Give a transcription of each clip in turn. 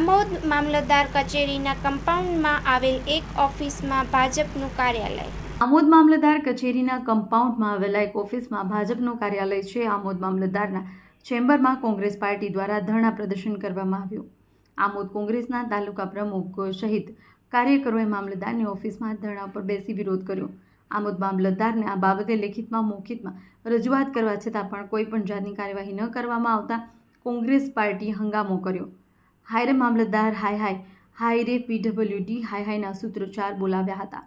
આમોદ મામલતદાર કચેરીના કમ્પાઉન્ડમાં આવેલ એક ઓફિસમાં ભાજપનું કાર્યાલય. આમોદ મામલતદાર કચેરીના કમ્પાઉન્ડમાં આવેલા એક ઓફિસમાં ભાજપનું કાર્યાલય છે. આમોદ મામલતદારના ચેમ્બરમાં કોંગ્રેસ પાર્ટી દ્વારા ધરણા પ્રદર્શન કરવામાં આવ્યું. આમોદ કોંગ્રેસના તાલુકા પ્રમુખ સહિત કાર્યકરોએ મામલતદારની ઓફિસમાં ધરણા પર બેસી વિરોધ કર્યો. આમોદ મામલતદારને આ બાબતે લેખિતમાં મૌખિતમાં રજૂઆત કરવા છતાં પણ કોઈ પણ જાતની કાર્યવાહી ન કરવામાં આવતા કોંગ્રેસ પાર્ટી હંગામો કર્યો. હાય રે મામલતદાર, હાય હાય. હાય રે પીડબ્લ્યુડી હાય હાયના સૂત્રોચ્ચાર બોલાવ્યા હતા.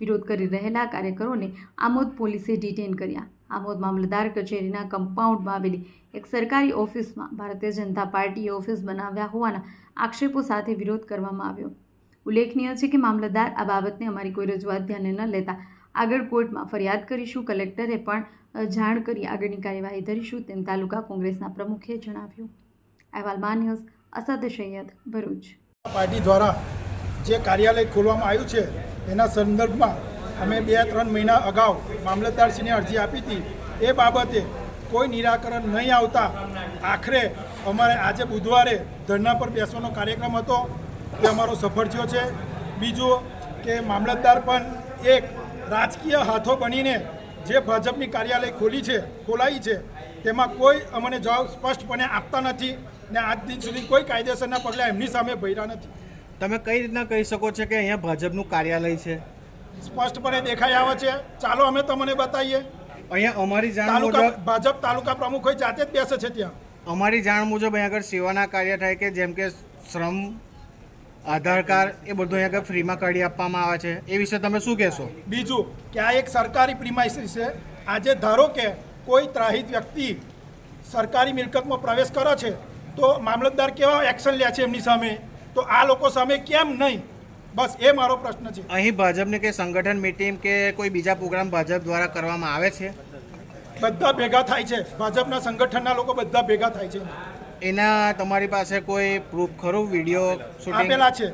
વિરોધ કરી રહેલા કાર્યકરોને આમોદ પોલીસે ડિટેન કર્યા. આમોદ મામલતદાર કચેરીના કમ્પાઉન્ડમાં આવેલી એક સરકારી ઓફિસમાં ભારતીય જનતા પાર્ટીએ ઓફિસ બનાવ્યા હોવાના આક્ષેપો સાથે વિરોધ કરવામાં આવ્યો. ઉલ્લેખનીય છે કે મામલતદાર આ બાબતને અમારી કોઈ રજૂઆત ધ્યાને ન લેતા આગળ કોર્ટમાં ફરિયાદ કરીશું. કલેક્ટરે પણ જાણ કરી આગળની કાર્યવાહી ધરીશું તેમ તાલુકા કોંગ્રેસના પ્રમુખે જણાવ્યું. અહેવાલ માન્યસ અસદ સૈયદ ભરૂચ. પાર્ટી દ્વારા જે કાર્યાલય ખોલવામાં આવ્યું છે, એના સંદર્ભમાં અમે બે ત્રણ મહિના અગાઉ મામલતદારશ્રીને અરજી આપી હતી. એ બાબતે કોઈ નિરાકરણ નહીં આવતા આખરે અમારે આજે બુધવારે ધરણા પર બેસવાનો કાર્યક્રમ હતો, તે અમારો સફળ થયો છે. બીજું કે મામલતદાર પણ એક રાજકીય હાથો બનીને જે ભાજપની કાર્યાલય ખોલી છે, ખોલાઈ છે તેમાં કોઈ અમને જવાબ સ્પષ્ટપણે આપતા નથી ને આજ દિન સુધી કોઈ કાયદેસરના પગલાં એમની સામે ભર્યા નથી. તમે કઈ રીતના કહી શકો છો કે અહીંયા ભાજપનું કાર્યાલય છે? સ્પષ્ટપણે દેખાઈ આવે છે. ચાલો અમે તમને બતાવીએ. અહીંયા અમારી જાણ મુજબ ભાજપ તાલુકા પ્રમુખ હોય જાતે જ બેસે છે ત્યાં. અમારી જાણ મુજબ અહીંયા આગળ સેવાના કાર્ય થાય કે જેમ કે શ્રમ આધાર કાર્ડ એ બધું અહીંયા આગળ ફ્રીમાં કાઢી આપવામાં આવે છે. એ વિશે તમે શું કહેશો? બીજું કે આ એક સરકારી પ્રિમાઇસીસ છે. આજે ધારો કે કોઈ ત્રાહિત વ્યક્તિ સરકારી મિલકતમાં પ્રવેશ કરે છે તો મામલતદાર કેવા એક્શન લે છે એમની સામે? તો આ લોકો સામે કેમ નહીં? બસ એ મારો પ્રશ્ન છે. અહીં ભાજપની કે સંગઠન મીટિંગ કે કોઈ બીજા પ્રોગ્રામ ભાજપ દ્વારા કરવામાં આવે છે? બધા ભેગા થાય છે. ભાજપના સંગઠનના લોકો બધા ભેગા થાય છે. એના તમારી પાસે કોઈ પ્રૂફ ખરું? વીડિયો આપેલા છે.